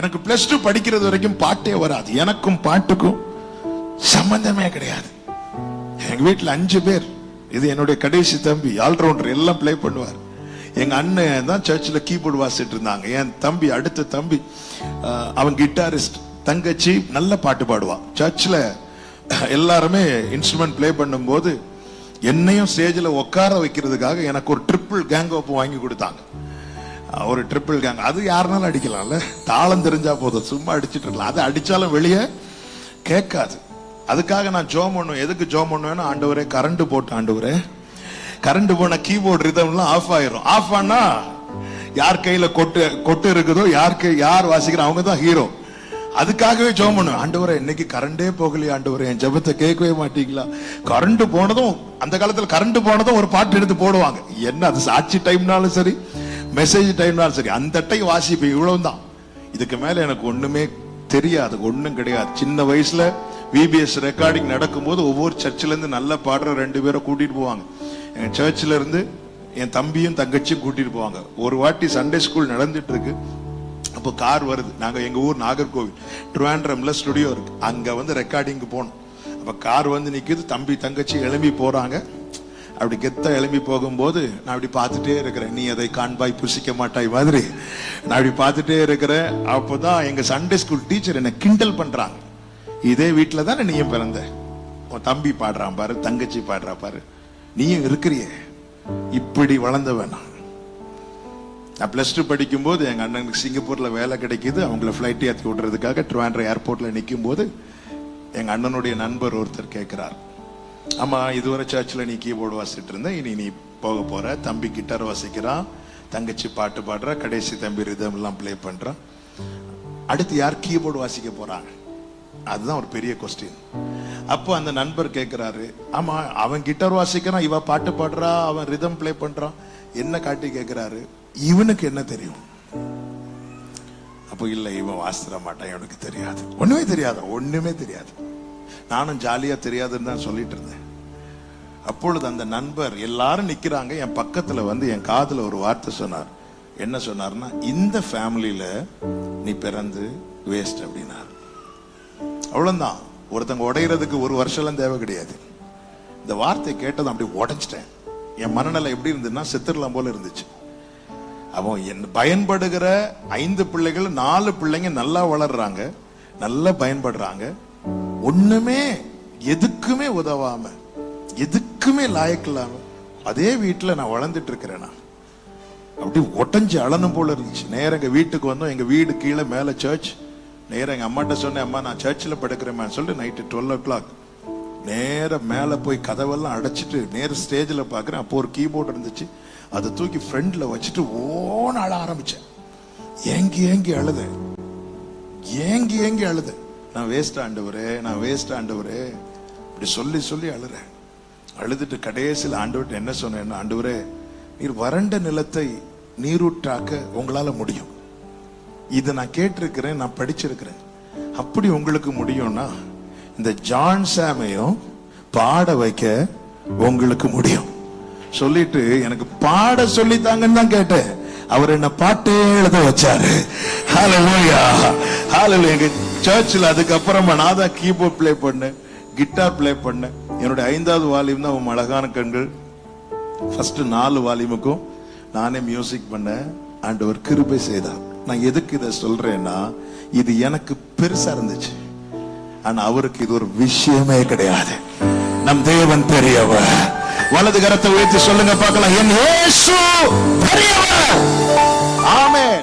எனக்கு plus two படிக்கிறது வரைக்கும் பாட்டே வராது. எனக்கும் பாட்டுக்கும் சம்பந்தமே கிடையாது. எங்க வீட்டில் அஞ்சு பேர். இது என்னுடைய கடைசி தம்பி ஆல்ரவுண்டர் எல்லாம் ப்ளே பண்ணுவார். எங்க அண்ணன் தான் சர்ச்சில் கீபோர்டு வாசிட்டு இருந்தாங்க. என் தம்பி அடுத்த தம்பி அவன் கிட்டாரிஸ்ட் தங்கச்சி நல்ல பாட்டு பாடுவான் சர்ச்சில் எல்லாருமே இன்ஸ்ட்ருமெண்ட் ப்ளே பண்ணும்போது என்னையும் ஸ்டேஜில் உட்கார வைக்கிறதுக்காக எனக்கு ஒரு ட்ரிப்பிள் கேங் ஓப்பு வாங்கி கொடுத்தாங்க. ஒரு ட்ரிபிள் கேங் அது யாருனாலும் அடிக்கலாம்ல. தாளம் தெரிஞ்சா போதும். சும்மா அடிச்சிட்டு இருக்கலாம். அது அடித்தாலும் வெளியே கேட்காது. அதுக்காக நான் ஜோம் பண்ணுவேன். எதுக்கு ஜோம் பண்ணுவேன்னா ஆண்டவரே கரண்ட் போட்டு ஆண்டவரே. கரண்ட் போன கீபோர்டு ரிதம்லாம் ஆஃப் ஆயிரும். ஆஃப் ஆனா யார் கையில கொட்டு கொட்டு இருக்குதோ யார் கை யார் வாசிக்கிறோம் அவங்க தான் ஹீரோ அதுக்காகவே ஜோம் பண்ணுவேன். ஆண்டவரே இன்னைக்கு கரண்டே போகலையே ஆண்டவரே. என் ஜெபத்தை கேட்கவே மாட்டீங்களா? கரண்ட் போனதும் அந்த காலத்தில் கரண்ட் போனதும் ஒரு பாட்டு எடுத்து போடுவாங்க. என்ன அது சாட்சி டைம்னாலும் சரி மெசேஜ் டைம்னாலும் சரி அந்த டைம் வாசிப்பு இவ்வளவு தான் இதுக்கு மேல எனக்கு ஒண்ணுமே தெரியாது ஒண்ணும் கிடையாது. சின்ன வயசுல விபிஎஸ் ரெக்கார்டிங் நடக்கும்போது ஒவ்வொரு சர்ச்சில் இருந்து நல்லா பாடுற ரெண்டு பேரை கூட்டிட்டு போவாங்க. எங்க சர்ச்சில் இருந்து என் தம்பியும் தங்கச்சியும் கூட்டிட்டு போவாங்க. ஒரு வாட்டி சண்டே ஸ்கூல் நடந்துட்டு இருக்கு. அப்போ கார் வருது. நாங்க எங்க ஊர் நாகர்கோவில். ட்ரிவாண்ட்ரம்ல ஸ்டுடியோ இருக்கு. அங்க வந்து ரெக்கார்டிங்க்கு போனோம். அப்ப கார் வந்து நிக்குது. தம்பி தங்கச்சி எழும்பி போறாங்க. அப்படி கெத்தா எழும்பி போகும்போது நான் அப்படி பார்த்துட்டே இருக்கிறேன். நீ அதை காண்பாய் புசிக்க மாட்டாய் மாதிரி நான் அப்படி பார்த்துட்டே இருக்கிறேன். அப்போதான் எங்க சண்டே ஸ்கூல் டீச்சர் என்னை கிண்டல் பண்றாங்க. இதே வீட்டில் தானே நீயும் பிறந்த? உன் தம்பி பாடுறான் பாரு தங்கச்சி பாடுறா பாரு. நீயும் இருக்கிறியே. இப்படி வளர்ந்த நான். நான் பிளஸ் டூ படிக்கும்போது எங்கள் அண்ணனுக்கு சிங்கப்பூரில் வேலை கிடைக்குது. அவங்கள ஃப்ளைட் ஏற்றி விடுறதுக்காக ட்ரிவாண்ட்ரா ஏர்போர்ட்டில் நிற்கும் போது எங்கள் அண்ணனுடைய நண்பர் ஒருத்தர் கேட்குறார் ஆமா இதுவரை சர்ச்சில் நீ கீபோர்டு வாசிட்டு இருந்த இனி நீ போக போற. தம்பி கிட்டார் வாசிக்கிறான் தங்கச்சி பாட்டு பாடுறா கடைசி தம்பி ரிதம் எல்லாம் ப்ளே பண்றான் அடுத்து யார் கீபோர்டு வாசிக்க போறாங்க? அதுதான் ஒரு பெரிய கொஸ்டின் அப்போ அந்த நண்பர் கேட்கிறாரு ஆமா அவன் கிட்டார் வாசிக்கிறான் இவன் பாட்டு பாடுறா அவன் ரிதம் ப்ளே பண்றான் என்ன காட்டி கேட்கிறாரு இவனுக்கு என்ன தெரியும்? அப்போ இல்ல இவன் வாசிட மாட்டான் இவனுக்கு தெரியாது. ஒண்ணுமே தெரியாது ஒண்ணுமே தெரியாது. நானும் ஜாலியா தெரியாதுன்னு தான் சொல்லிட்டு இருந்தேன். அப்பொழுது அந்த நண்பர் எல்லாரும் நிக்கிறாங்க. என் பக்கத்துல வந்து என் காதுல ஒரு வார்த்தை சொன்னார். என்ன சொன்னார்னா இந்த ஃபேமிலியில் நீ பிறந்து வேஸ்ட் அப்படின்னார். அவ்வளவுதான். ஒருத்தங்க உடையிறதுக்கு ஒரு வருஷம்லாம் தேவை கிடையாது. இந்த வார்த்தை கேட்டதும் அப்படி உடைச்சிட்டேன் என் மனநிலை எப்படி இருந்ததுன்னா செத்துடலாம் போல இருந்துச்சு. அவன் என் பயன்படுகிற ஐந்து பிள்ளைகள் நாலு பிள்ளைங்க நல்லா வளர்றாங்க. நல்லா பயன்படுறாங்க. ஒண்ணுமே எதுக்குமே உதவாம எதுக்குமே லாயக்கில்லாம அதே வீட்டுல நான் வளர்ந்துட்டு இருக்கிறேன்? நான் அப்படி ஒட்டஞ்சு அழனும் போல இருந்துச்சு. நேரம் எங்க வீட்டுக்கு வந்தோம். எங்க வீடு கீழே மேல சர்ச் நேரம் எங்க அம்மாட்ட சொன்னேன் அம்மா நான் சர்ச்சில் படுக்கிறேன் சொல்லிட்டு நைட்டு டுவெல் ஓ கிளாக் நேராக மேல போய் கதவெல்லாம் அடைச்சிட்டு நேர ஸ்டேஜில் பார்க்குறேன் அப்போ ஒரு கீபோர்டு இருந்துச்சு. அதை தூக்கி ஃப்ரண்ட்ல வச்சுட்டு ஓன அழ ஆரம்பிச்சேன். ஏங்கி ஏங்கி அழுது ஏங்கி ஏங்கி அழுது நான் வேஸ்ட் ஆண்டவரே நான் வேஸ்ட் ஆண்டவரே. இப்படி சொல்லி சொல்லி அழுறேன். அழுதுட்டு கடைசியில் ஆண்டவர்கிட்ட என்ன சொன்னேன் ஆண்டவரே நீர் வறண்ட நிலத்தை நீரூற்றாக்க உங்களால முடியும். இதை நான் கேட்டிருக்கிறேன் நான் படிச்சிருக்கிறேன். அப்படி உங்களுக்கு முடியும்னா இந்த ஜான் சாமையும் பாட வைக்க உங்களுக்கு முடியும். சொல்லிட்டு எனக்கு பாட சொல்லித்தாங்கன்னு தான் கேட்டேன். அவர் என்ன பாட்டே எழுத வச்சாரு. ஹாலலூயா ஹாலலூயா எங்க சர்ச்சில் அதுக்கப்புறமா நான் தான் கீபோர்ட் ப்ளே பண்ணேன் கிட்டார் ப்ளே பண்ணேன். என்னுடைய ஐந்தாவது வால்யூம் தான் உன் அழகான கண்கள். ஃபர்ஸ்ட் நாலு வால்யூமுக்கும் நானே மியூசிக் பண்ணேன். அண்ட் ஒரு கிருபை செய்தார். நான் எதுக்கு இதை சொல்றேன்னா இது எனக்கு பெருசா இருந்துச்சு. ஆனா அவருக்கு இது ஒரு விஷயமே கிடையாது. நம் தேவன் பெரியவர். வலது கரத்தை உயர்த்தி சொல்லுங்க பார்க்கலாம். என் இயேசு பெரியவர். ஆமென்.